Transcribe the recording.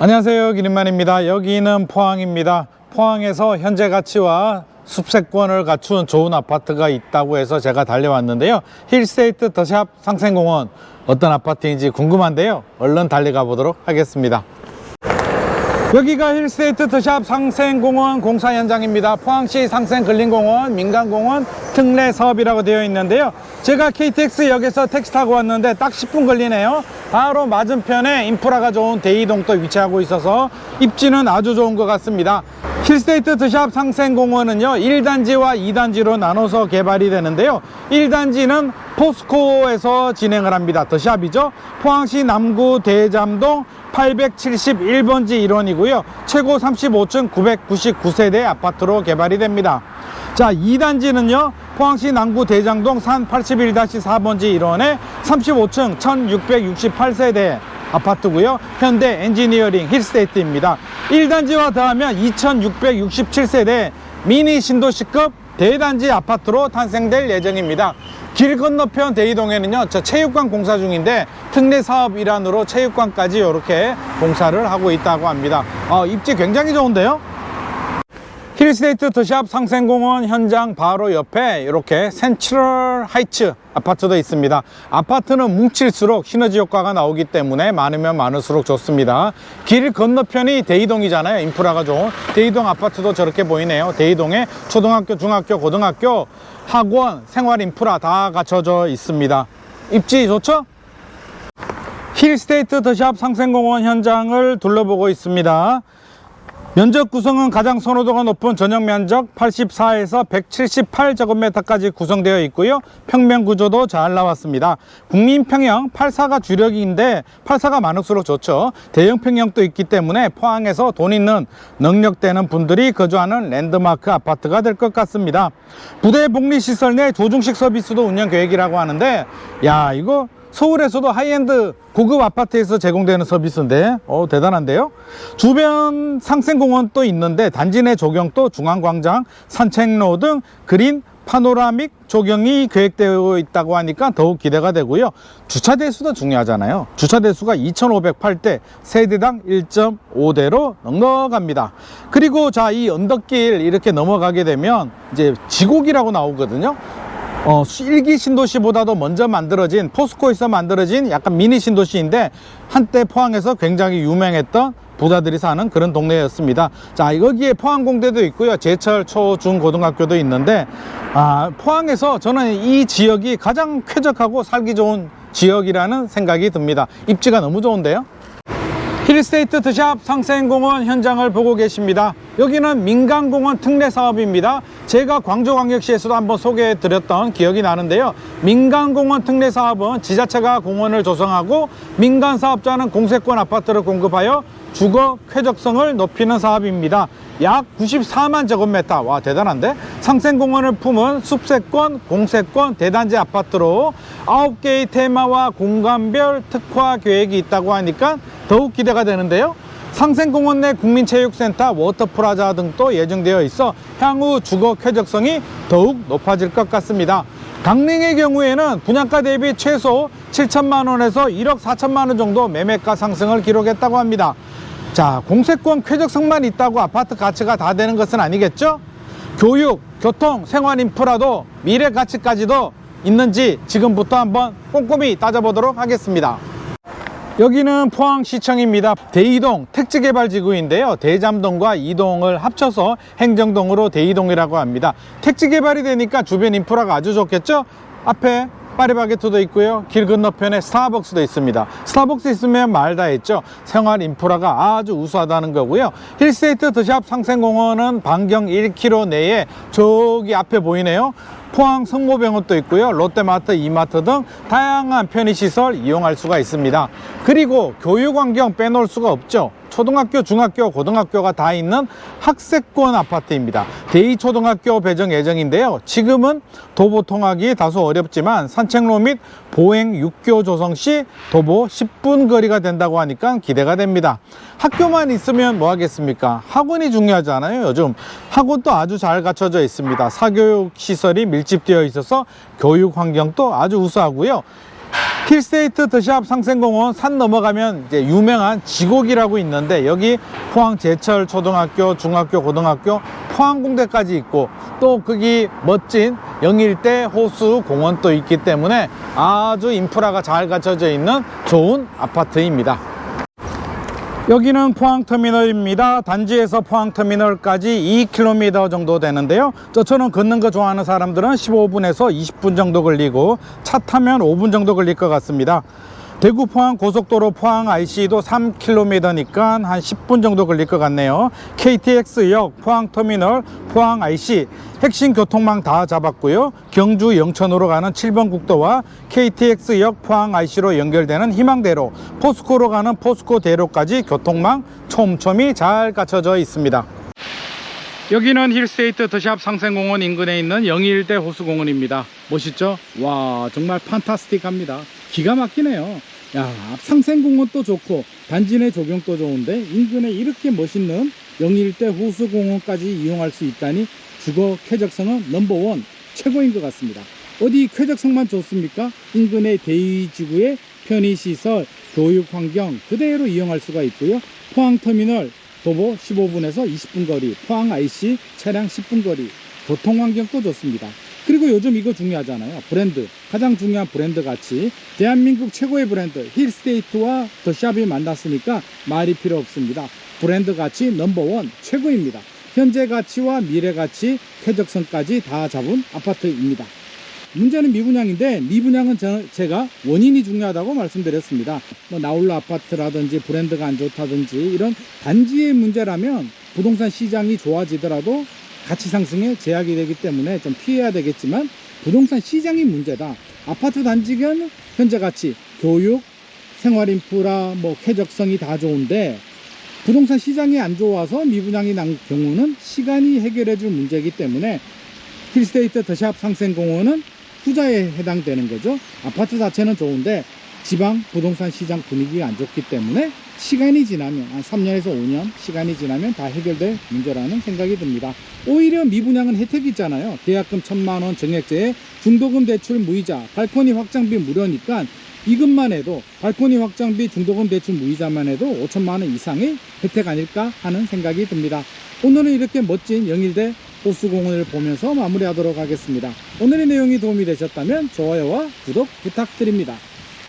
안녕하세요. 기린만입니다. 여기는 포항입니다. 포항에서 현재 가치와 숲세권을 갖춘 좋은 아파트가 있다고 해서 제가 달려왔는데요. 힐스테이트 더샵 상생공원. 어떤 아파트인지 궁금한데요. 얼른 달려가 보도록 하겠습니다 여기가 힐스테이트 더샵 상생공원 공사 현장입니다. 포항시 상생근린공원 민간공원 특례 사업이라고 되어 있는데요. 제가 KTX역에서 택시 타고 왔는데 딱 10분 걸리네요. 바로 맞은편에 인프라가 좋은 대이동도 위치하고 있어서 입지는 아주 좋은 것 같습니다. 힐스테이트 더샵 상생공원은요 1단지와 2단지로 나눠서 개발이 되는데요. 1단지는 포스코에서 진행을 합니다. 더샵이죠. 포항시 남구 대잠동 871번지 일원이고요. 최고 35층 999세대 아파트로 개발이 됩니다. 자 2단지는요 포항시 남구 대장동 산 81-4번지 일원에 35층 1668세대 아파트고요. 현대 엔지니어링 힐스테이트입니다. 1단지와 더하면 2667세대 미니 신도시급 대단지 아파트로 탄생될 예정입니다. 길 건너편 대이동에는요, 저 체육관 공사 중인데 특례 사업 일환으로 체육관까지 이렇게 공사를 하고 있다고 합니다. 어, 입지 굉장히 좋은데요? 힐스테이트 더샵 상생공원 현장 바로 옆에 이렇게 센트럴 하이츠 아파트도 있습니다. 아파트는 뭉칠수록 시너지 효과가 나오기 때문에 많으면 많을수록 좋습니다. 길 건너편이 대이동이잖아요. 인프라가 좋은 대이동 아파트도 저렇게 보이네요. 대이동에 초등학교, 중학교, 고등학교, 학원, 생활 인프라 다 갖춰져 있습니다. 입지 좋죠? 힐스테이트 더샵 상생공원 현장을 둘러보고 있습니다. 면적 구성은 가장 선호도가 높은 전용 면적 84에서 178제곱미터까지 구성되어 있고요. 평면 구조도 잘 나왔습니다. 국민 평형 84가 주력인데 84가 많을수록 좋죠. 대형 평형도 있기 때문에 포항에서 돈 있는 능력되는 분들이 거주하는 랜드마크 아파트가 될 것 같습니다. 부대 복리 시설 내 조중식 서비스도 운영 계획이라고 하는데 야 이거 서울에서도 하이엔드 고급 아파트에서 제공되는 서비스인데 어 대단한데요? 주변 상생공원도 있는데 단지 내 조경도 중앙광장 산책로 등 그린 파노라믹 조경이 계획되어 있다고 하니까 더욱 기대가 되고요. 주차 대수도 중요하잖아요. 주차 대수가 2508대 세대당 1.5대로 넘어갑니다. 그리고 자 이 언덕길 이렇게 넘어가게 되면 이제 지곡이라고 나오거든요 어, 일기 신도시보다도 먼저 만들어진 포스코에서 만들어진 약간 미니 신도시인데 한때 포항에서 굉장히 유명했던 부자들이 사는 그런 동네였습니다. 자, 여기에 포항공대도 있고요. 제철 초, 중, 고등학교도 있는데, 아, 포항에서 저는 이 지역이 가장 쾌적하고 살기 좋은 지역이라는 생각이 듭니다. 입지가 너무 좋은데요. 힐스테이트 드샵 상생공원 현장을 보고 계십니다. 여기는 민간공원 특례 사업입니다. 제가 광주광역시에서도 한번 소개해 드렸던 기억이 나는데요. 민간공원 특례 사업은 지자체가 공원을 조성하고 민간 사업자는 공세권 아파트를 공급하여 주거 쾌적성을 높이는 사업입니다. 약 94만 제곱미터. 와, 대단한데? 상생공원을 품은 숲세권, 공세권, 대단지 아파트로 9개의 테마와 공간별 특화 계획이 있다고 하니까 더욱 기대가 되는데요. 상생공원 내 국민체육센터, 워터프라자 등도 예정되어 있어 향후 주거 쾌적성이 더욱 높아질 것 같습니다. 강릉의 경우에는 분양가 대비 최소 7천만 원에서 1억 4천만 원 정도 매매가 상승을 기록했다고 합니다. 자, 공세권 쾌적성만 있다고 아파트 가치가 다 되는 것은 아니겠죠? 교육, 교통, 생활 인프라도 미래 가치까지도 있는지 지금부터 한번 꼼꼼히 따져보도록 하겠습니다. 여기는 포항시청입니다. 대이동 택지개발지구인데요. 대잠동과 이동을 합쳐서 행정동으로 대이동이라고 합니다. 택지개발이 되니까 주변 인프라가 아주 좋겠죠? 앞에 파리바게트도 있고요. 길 건너편에 스타벅스도 있습니다. 스타벅스 있으면 말 다 했죠. 생활 인프라가 아주 우수하다는 거고요. 힐스테이트 더샵 상생공원은 반경 1km 내에 저기 앞에 보이네요. 포항 성모병원도 있고요. 롯데마트, 이마트 등 다양한 편의시설 이용할 수가 있습니다. 그리고 교육 환경 빼놓을 수가 없죠. 초등학교, 중학교, 고등학교가 다 있는 학세권 아파트입니다. 대이초등학교 배정 예정인데요. 지금은 도보 통학이 다소 어렵지만 산책로 및 보행 6교 조성 시 도보 10분 거리가 된다고 하니까 기대가 됩니다. 학교만 있으면 뭐 하겠습니까? 학원이 중요하잖아요. 요즘 학원도 아주 잘 갖춰져 있습니다. 사교육 시설이 밀집되어 있어서 교육 환경도 아주 우수하고요. 힐스테이트 더샵 상생공원 산 넘어가면 이제 유명한 지곡이라고 있는데 여기 포항 제철 초등학교, 중학교, 고등학교, 포항공대까지 있고 또 거기 멋진 영일대 호수 공원도 있기 때문에 아주 인프라가 잘 갖춰져 있는 좋은 아파트입니다. 여기는 포항터미널입니다. 단지에서 포항터미널까지 2km 정도 되는데요. 저처럼 걷는 거 좋아하는 사람들은 15분에서 20분 정도 걸리고 차 타면 5분 정도 걸릴 것 같습니다. 대구 포항 고속도로 포항 IC도 3km니까 한 10분 정도 걸릴 것 같네요. KTX역, 포항터미널, 포항 IC 핵심 교통망 다 잡았고요. 경주 영천으로 가는 7번 국도와 KTX역 포항 IC로 연결되는 희망대로, 포스코로 가는 포스코 대로까지 교통망 촘촘히 잘 갖춰져 있습니다. 여기는 힐스테이트 더샵 상생공원 인근에 있는 영일대 호수공원입니다. 멋있죠? 와 정말 판타스틱합니다. 기가 막히네요. 야 상생공원도 좋고 단지 내 조경도 좋은데 인근에 이렇게 멋있는 영일대 호수공원까지 이용할 수 있다니 주거 쾌적성은 넘버원 최고인 것 같습니다. 어디 쾌적성만 좋습니까? 인근의 대의지구의 편의시설, 교육환경 그대로 이용할 수가 있고요. 포항터미널 도보 15분에서 20분 거리, 포항 IC 차량 10분 거리, 교통환경도 좋습니다. 그리고 요즘 이거 중요하잖아요. 브랜드. 가장 중요한 브랜드 가치. 대한민국 최고의 브랜드 힐스테이트와 더샵이 만났으니까 말이 필요 없습니다. 브랜드 가치 넘버원 최고입니다. 현재 가치와 미래 가치, 쾌적성까지 다 잡은 아파트입니다. 문제는 미분양인데 미분양은 저- 제가 원인이 중요하다고 말씀드렸습니다. 뭐 나홀로 아파트라든지 브랜드가 안 좋다든지 이런 단지의 문제라면 부동산 시장이 좋아지더라도 가치 상승에 제약이 되기 때문에 좀 피해야 되겠지만 부동산 시장이 문제다. 아파트 단지는 현재 가치, 교육, 생활 인프라, 뭐 쾌적성이 다 좋은데 부동산 시장이 안 좋아서 미분양이 난 경우는 시간이 해결해 줄 문제이기 때문에 힐스테이트 더샵 상생공원은 투자에 해당되는 거죠. 아파트 자체는 좋은데 지방 부동산 시장 분위기가 안 좋기 때문에 시간이 지나면 한 3년에서 5년 시간이 지나면 다 해결될 문제라는 생각이 듭니다. 오히려 미분양은 혜택이 있잖아요. 계약금 1천만 원 정액제에 중도금 대출 무이자, 발코니 확장비 무료니까 이것만 해도 발코니 확장비 중도금 대출 무이자만 해도 5천만 원 이상의 혜택 아닐까 하는 생각이 듭니다. 오늘은 이렇게 멋진 영일대 호수공원을 보면서 마무리하도록 하겠습니다. 오늘의 내용이 도움이 되셨다면 좋아요와 구독 부탁드립니다.